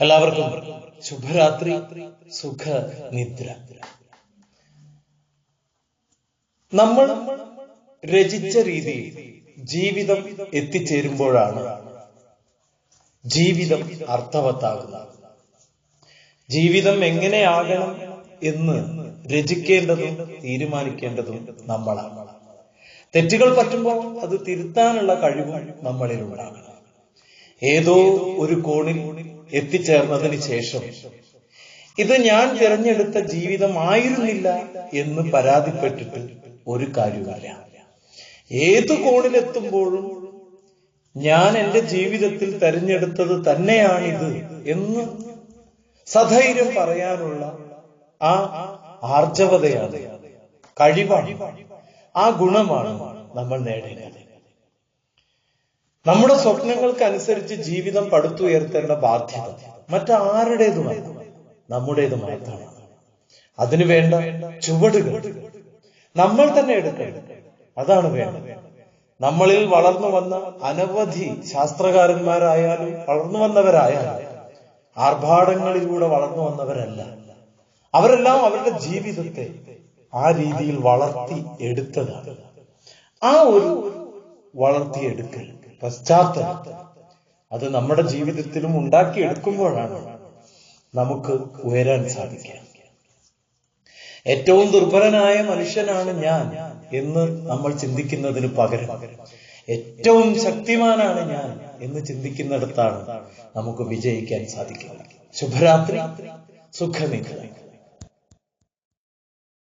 എല്ലാവർക്കും ശുഭരാത്രി സുഖ നിദ്ര നമ്മൾ രചിച്ച രീതിയിൽ ജീവിതം എത്തിച്ചേരുമ്പോഴാണ് ജീവിതം അർത്ഥവത്താകുന്നത്. ജീവിതം എങ്ങനെയാകണം എന്ന് രചിക്കേണ്ടതും തീരുമാനിക്കേണ്ടതും നമ്മളാണ്. തെറ്റുകൾ പറ്റുമ്പോൾ അത് തിരുത്താനുള്ള കഴിവും നമ്മളിലുണ്ടാകണം ഏതോ ഒരു കോണിൽ എത്തിച്ചേർന്നതിന് ശേഷം. ഇത് ഞാൻ തിരഞ്ഞെടുത്ത ജീവിതമായിരുന്നില്ല എന്ന് പരാതിപ്പെട്ടിട്ട് ഒരു കാര്യമല്ല ഏതു കോണിലെത്തുമ്പോഴും ഞാൻ എന്റെ ജീവിതത്തിൽ തെരഞ്ഞെടുത്തത് തന്നെയാണിത് എന്ന് സധൈര്യം പറയാനുള്ള ആ ആർജവതയാണ് കഴിവാണ് ആ ഗുണമാണ് നമ്മൾ നേടേണ്ടത്. നമ്മുടെ സ്വപ്നങ്ങൾക്ക് അനുസരിച്ച് ജീവിതം പടുത്തുയർത്തേണ്ട ബാധ്യത മറ്റാരുടേതുമല്ല നമ്മുടേത് മാത്രമാണ് അതിനു വേണ്ട ചുവടുകൾ നമ്മൾ തന്നെ എടുക്കേണ്ടത് അതാണ് വേണ്ടത്. നമ്മളിൽ വളർന്നു വന്ന അനവധി ശാസ്ത്രകാരന്മാരായാലും വളർന്നു വന്നവരായാലും ആർഭാടങ്ങളിലൂടെ വളർന്നു വന്നവരല്ല. അവരെല്ലാം അവരുടെ ജീവിതത്തെ ആ രീതിയിൽ വളർത്തി എടുത്തതാണ്. ആ ഒരു വളർത്തിയെടുക്കൽ. പശ്ചാത്തലം. അത് നമ്മുടെ ജീവിതത്തിലും ഉണ്ടാക്കിയെടുക്കുമ്പോഴാണ് നമുക്ക് ഉയരാൻ സാധിക്കുക. ഏറ്റവും ദുർബലനായ മനുഷ്യനാണ് ഞാൻ എന്ന് നമ്മൾ ചിന്തിക്കുന്നതിന് പകരം ഏറ്റവും ശക്തിമാനാണ് ഞാൻ എന്ന് ചിന്തിക്കുന്നിടത്താണ് നമുക്ക് വിജയിക്കാൻ സാധിക്കുക. ശുഭരാത്രി സുഖനിദ്ര